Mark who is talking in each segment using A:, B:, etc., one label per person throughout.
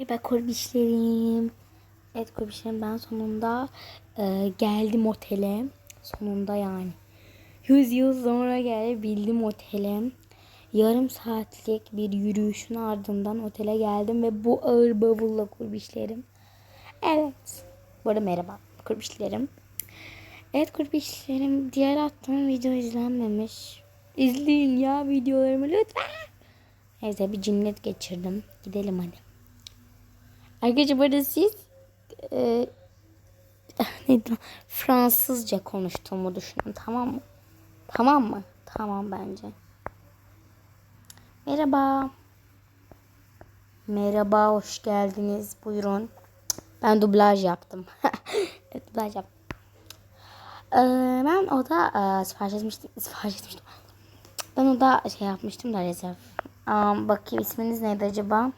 A: Merhaba kurbişlerim. Evet kurbişlerim ben sonunda e, geldim otele. Sonunda yani. Yüz yıl sonra gelebildim otele. Yarım saatlik bir yürüyüşün ardından otele geldim ve bu ağır bavulla kurbişlerim. Evet. Bu arada merhaba kurbişlerim. Evet kurbişlerim diğer attığım video izlenmemiş. İzleyin ya videolarımı lütfen. Neyse bir cimlet geçirdim. Gidelim hadi. Arkadaşlar bu arada siz e, lan? Fransızca konuştuğumu düşünün tamam mı? Tamam mı? Tamam bence. Merhaba. Merhaba hoş geldiniz. Buyurun. Ben dublaj yaptım. evet, dublaj yaptım. Ee, ben oda e, sipariş etmiştim. Sipariş etmiştim. Ben oda şey yapmıştım da rezerv. Aa, bakayım isminiz neydi acaba?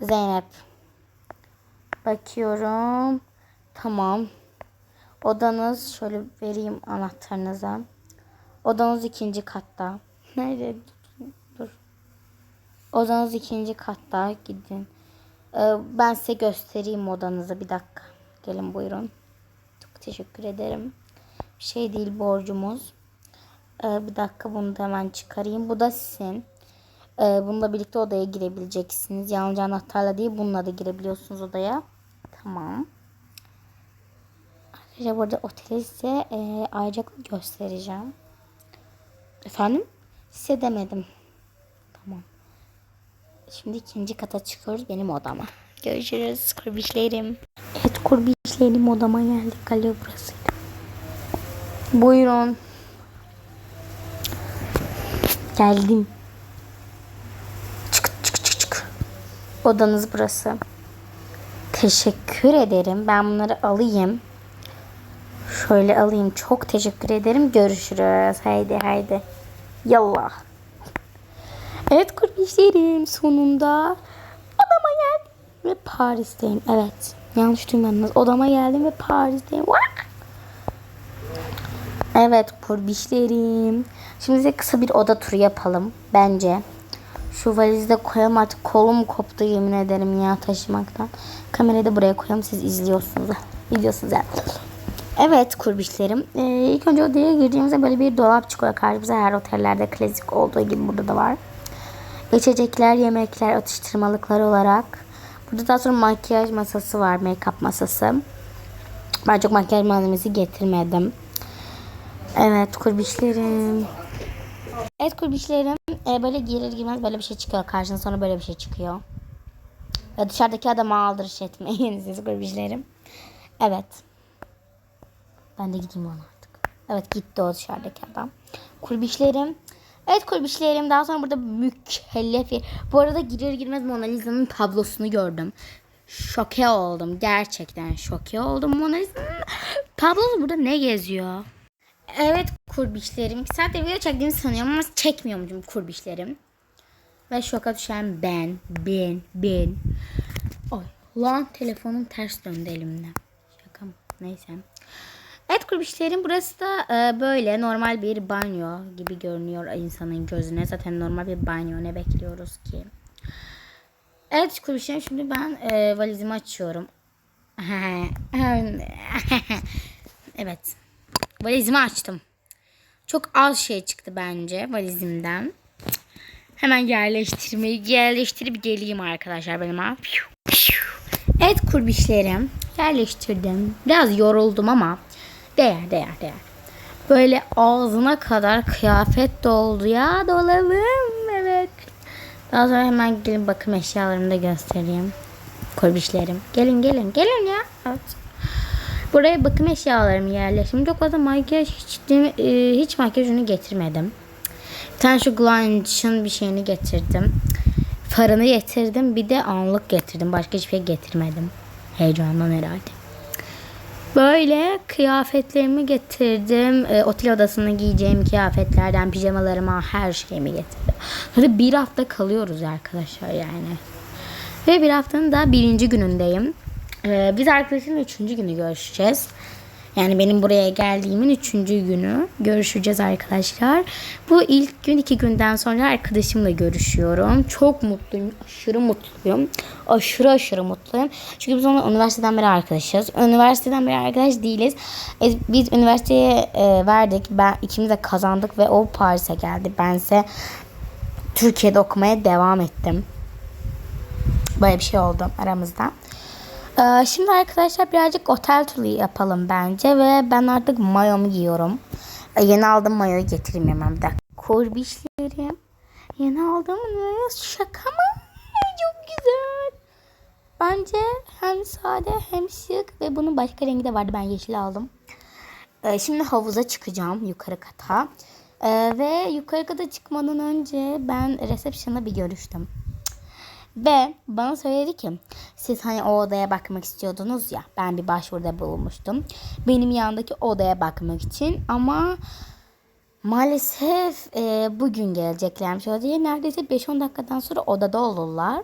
A: Zeynep. Bakıyorum. Tamam. Odanız şöyle vereyim anahtarınıza. Odanız ikinci katta. Nerede? Dur. Odanız ikinci katta. Gidin. Ee, ben size göstereyim odanızı. Bir dakika. Gelin buyurun. Çok teşekkür ederim. Bir şey değil borcumuz. Ee, bir dakika bunu da hemen çıkarayım. Bu da sizin. Ee, bununla birlikte odaya girebileceksiniz. Yalnızca anahtarla değil bununla da girebiliyorsunuz odaya. Tamam. Arkadaşlar burada oteli size e, ayrıca göstereceğim. Efendim? Size demedim. Tamam. Şimdi ikinci kata çıkıyoruz benim odama. Görüşürüz kurbişlerim. Evet kurbişlerim odama geldik. Galiba burasıydı. Buyurun. Geldim. Çık çık çık çık. Odanız burası. Teşekkür ederim. Ben bunları alayım. Şöyle alayım. Çok teşekkür ederim. Görüşürüz. Haydi haydi. Yallah. Evet kurbişlerim sonunda odama geldim ve Paris'teyim. Evet. Yanlış duymadınız. Odama geldim ve Paris'teyim. Vah! Evet kurbişlerim. Şimdi size kısa bir oda turu yapalım. Bence. Şu valizde koyalım artık kolum koptu yemin ederim ya taşımaktan. Kamerayı da buraya koyalım siz izliyorsunuz. Biliyorsunuz yani. Evet kurbişlerim. Ee, ilk önce odaya girdiğimizde böyle bir dolap çıkıyor karşımıza. Her otellerde klasik olduğu gibi burada da var. İçecekler, yemekler, atıştırmalıklar olarak. Burada daha sonra makyaj masası var. Make-up masası. Ben çok makyaj malzemesi getirmedim. Evet kurbişlerim. Evet kurbişlerim e, böyle girer girmez böyle bir şey çıkıyor karşına sonra böyle bir şey çıkıyor. Ya dışarıdaki adama aldırış etmeyin siz kurbişlerim. Evet. Ben de gideyim ona artık. Evet gitti o dışarıdaki adam. Kurbişlerim. Evet kurbişlerim daha sonra burada mükellef. Bu arada girer girmez Mona Lisa'nın tablosunu gördüm. Şoke oldum. Gerçekten şoke oldum. Mona Lisa'nın tablosu burada ne geziyor? Evet kurbişlerim. İki saatte video çektiğimi sanıyorum ama çekmiyormuşum kurbişlerim. Ve şoka düşen ben, ben, ben. Ay lan telefonum ters döndü elimde. Şaka mı? Neyse. Evet kurbişlerim burası da e, böyle normal bir banyo gibi görünüyor insanın gözüne. Zaten normal bir banyo ne bekliyoruz ki? Evet kurbişlerim şimdi ben e, valizimi açıyorum. evet. Valizimi açtım. Çok az şey çıktı bence valizimden. Hemen yerleştirmeyi yerleştirip geleyim arkadaşlar benim ha. Evet kurbişlerim yerleştirdim. Biraz yoruldum ama değer değer değer. Böyle ağzına kadar kıyafet doldu ya dolabım evet. Daha sonra hemen gelin bakım eşyalarımı da göstereyim. Kurbişlerim. Gelin gelin gelin ya. Evet. Buraya bakım eşyalarımı yerleştirdim. Çok fazla makyaj hiç, e, hiç makyaj ürünü getirmedim. Bir tane şu Glunch'ın bir şeyini getirdim. Farını getirdim. Bir de anlık getirdim. Başka hiçbir şey getirmedim. Heyecandan herhalde. Böyle kıyafetlerimi getirdim. E, otel odasında giyeceğim kıyafetlerden pijamalarıma her şeyimi getirdim. Böyle bir hafta kalıyoruz arkadaşlar yani. Ve bir haftanın da birinci günündeyim. Ee, biz arkadaşımla üçüncü günü görüşeceğiz. Yani benim buraya geldiğimin üçüncü günü. Görüşeceğiz arkadaşlar. Bu ilk gün iki günden sonra arkadaşımla görüşüyorum. Çok mutluyum. Aşırı mutluyum. Aşırı aşırı mutluyum. Çünkü biz onunla üniversiteden beri arkadaşız. Üniversiteden beri arkadaş değiliz. E, Biz üniversiteye e, verdik. Ben ikimiz de kazandık ve o Paris'e geldi. Bense Türkiye'de okumaya devam ettim. Böyle bir şey oldu aramızda. Ee, şimdi arkadaşlar birazcık otel turu yapalım bence ve ben artık mayomu giyiyorum. Ee, yeni aldığım mayoyu getireyim hemen bir dakika. Kurbişlerim. Yeni aldığım mayo şaka mı? Çok güzel. Bence hem sade hem şık ve bunun başka rengi de vardı. Ben yeşil aldım. Ee, şimdi havuza çıkacağım yukarı kata. Ve yukarı kata çıkmadan önce ben reception'la bir görüştüm. Ve bana söyledi ki siz hani o odaya bakmak istiyordunuz ya ben bir başvuruda bulunmuştum. Benim yanındaki odaya bakmak için ama maalesef e, bugün geleceklermiş odaya. Neredeyse 5-10 dakikadan sonra odada olurlar.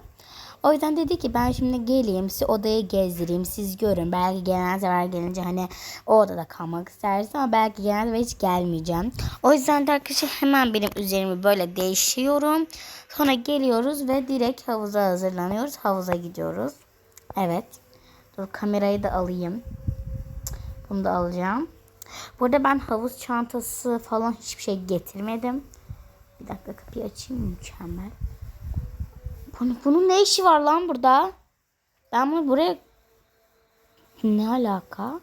A: O yüzden dedi ki ben şimdi geleyim sizi odayı gezdireyim siz görün. Belki genel sefer gelince hani o odada kalmak istersin ama belki genelde hiç gelmeyeceğim. O yüzden de arkadaşlar hemen benim üzerimi böyle değişiyorum. Sonra geliyoruz ve direkt havuza hazırlanıyoruz. Havuza gidiyoruz. Evet. Dur kamerayı da alayım. Bunu da alacağım. Burada ben havuz çantası falan hiçbir şey getirmedim. Bir dakika kapıyı açayım mükemmel. Bunun, bunun ne işi var lan burada? Ben bunu buraya... Ne alaka?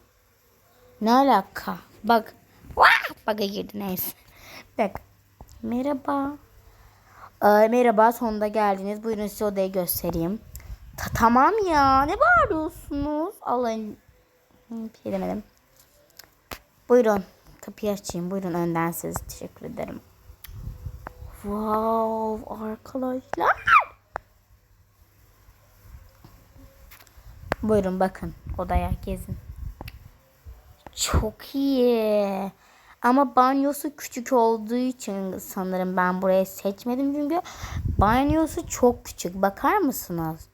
A: Ne alaka? Bak. Vah! Bug'a girdi neyse. Bir. Merhaba. Ee, merhaba sonunda geldiniz. Buyurun size odayı göstereyim. Ta- tamam ya. Ne bağırıyorsunuz? Allah'ın... Hı, Bir şey demedim. Buyurun. Kapıyı açayım. Buyurun önden siz. Teşekkür ederim. Wow arkadaşlar. Buyurun bakın odaya gezin. Çok iyi. Ama banyosu küçük olduğu için sanırım ben burayı seçmedim çünkü banyosu çok küçük. Bakar mısınız?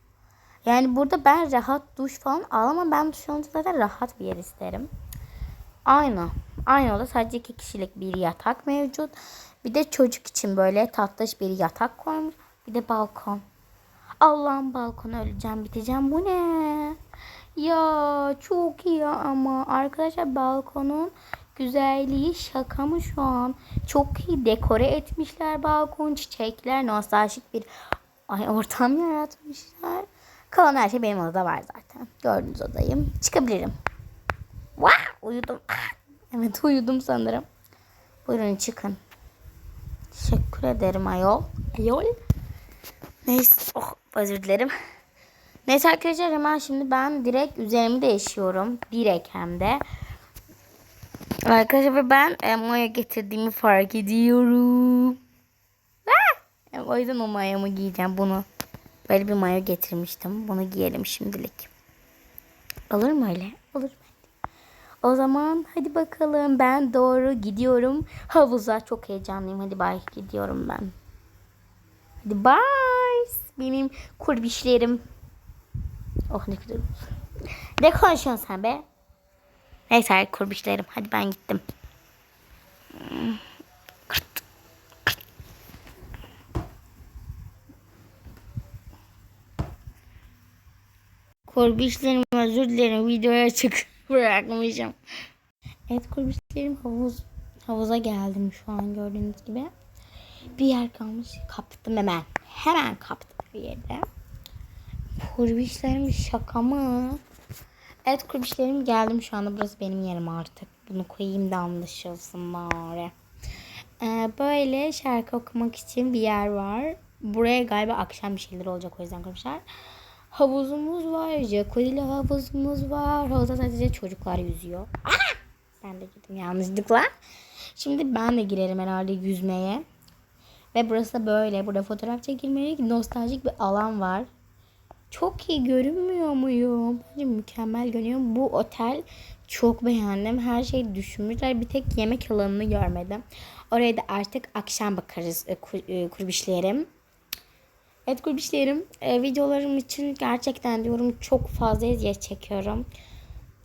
A: Yani burada ben rahat duş falan alamam. Ben duş alınca zaten rahat bir yer isterim. Aynı. Aynı oda sadece iki kişilik bir yatak mevcut. Bir de çocuk için böyle tatlış bir yatak koymuş. Bir de balkon. Allah'ım balkon öleceğim biteceğim. Bu ne? Ya çok iyi ama arkadaşlar balkonun güzelliği şaka mı şu an? Çok iyi dekore etmişler balkon çiçekler nostaljik bir ay ortam yaratmışlar. Kalan her şey benim odada var zaten. Gördüğünüz odayım. Çıkabilirim. Vah uyudum. Evet uyudum sanırım. Buyurun çıkın. Teşekkür ederim ayol. Ayol. Neyse. Oh, özür dilerim. Neyse arkadaşlar hemen şimdi ben direkt üzerimi değişiyorum. Direkt hem de. Arkadaşlar ben e, maya getirdiğimi fark ediyorum. Ah! E, o yüzden o mayamı giyeceğim bunu. Böyle bir mayo getirmiştim. Bunu giyelim şimdilik. Olur mu öyle? Olur bence. O zaman hadi bakalım ben doğru gidiyorum havuza. Çok heyecanlıyım. Hadi bay gidiyorum ben. Hadi bye. Benim kurbişlerim. Oh ne güzel. Ne konuşuyorsun sen be? Neyse kurbişlerim. Hadi ben gittim. Kurbişlerim özür dilerim. Videoya çık. Bırakmayacağım. Evet kurbişlerim havuz havuza geldim şu an gördüğünüz gibi. Bir yer kalmış. Kaptım hemen. Hemen kaptım bir yerde. Kurbişlerim şaka mı? Evet kurbişlerim geldim şu anda. Burası benim yerim artık. Bunu koyayım da anlaşılsın bari. Ee, böyle şarkı okumak için bir yer var. Buraya galiba akşam bir şeyler olacak o yüzden kurmuşlar. Havuzumuz var. Jacuzzi'li havuzumuz var. Havuzda sadece çocuklar yüzüyor. Aa! Ben de gittim yanlışlıkla. Şimdi ben de girerim herhalde yüzmeye. Ve burası da böyle. Burada fotoğraf çekilmelik nostaljik bir alan var. Çok iyi görünmüyor muyum? Bence mükemmel görünüyor. Bu otel çok beğendim. Her şeyi düşünmüşler. Bir tek yemek alanını görmedim. Oraya da artık akşam bakarız e, e, kurbişlerim. Evet kurbişlerim. E, videolarım için gerçekten diyorum çok fazla eziyet çekiyorum.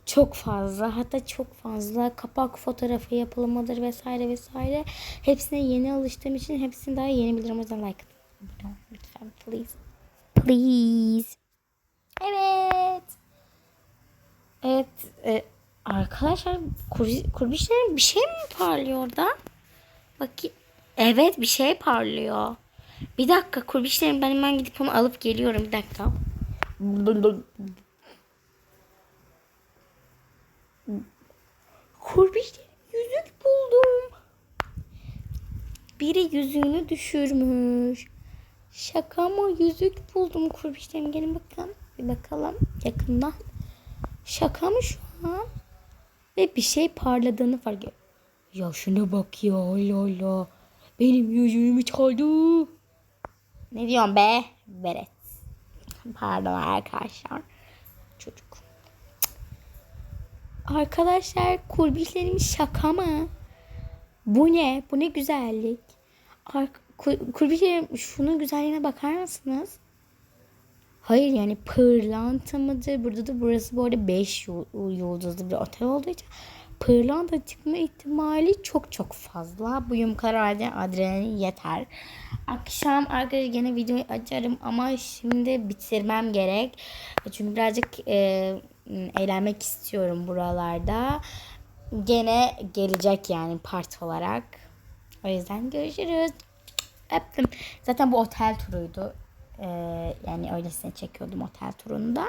A: Çok fazla hatta çok fazla kapak fotoğrafı yapılmadır vesaire vesaire. Hepsine yeni alıştığım için hepsini daha yeni bilirim. O yüzden like atın. Lütfen please. Please. Evet. Evet. e, arkadaşlar kur, kurbişlerin bir şey mi parlıyor orada? Bakayım. Evet bir şey parlıyor. Bir dakika kurbişlerim ben hemen gidip onu alıp geliyorum. Bir dakika. Kurbişlerim yüzük buldum. Biri yüzüğünü düşürmüş. Şaka mı? Yüzük buldum kurbişlerim. Gelin bakın. Bir bakalım yakından. Şaka mı şu an? Ve bir şey parladığını fark ediyorum. Ya şuna bak ya Allah Allah. Benim yüzüğümü çaldı. Ne diyorsun be? Beret. Pardon arkadaşlar. Çocuk. Arkadaşlar kurbişlerim şaka mı? Bu ne? Bu ne güzellik. Ar- ku- kurbişlerim şunun güzelliğine bakar mısınız? Hayır yani pırlanta mıdır? Burada da burası bu arada 5 yıldızlı bir otel olduğu için pırlanta çıkma ihtimali çok çok fazla. Bu yumuklar halde adrenalin yeter. Akşam arkadaşlar gene videoyu açarım ama şimdi bitirmem gerek. Çünkü birazcık e, eğlenmek istiyorum buralarda. Gene gelecek yani part olarak. O yüzden görüşürüz. Öptüm. Zaten bu otel turuydu. Ee, yani öylesine çekiyordum otel turunda.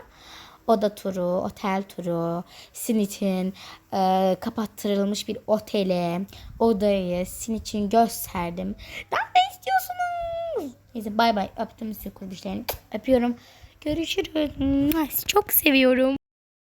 A: Oda turu, otel turu, sizin için e, kapattırılmış bir otele, odayı sizin için gösterdim. Daha ne istiyorsunuz? Neyse bay bay öptüm sizi kurbişlerini. Öpüyorum. Görüşürüz. Çok seviyorum.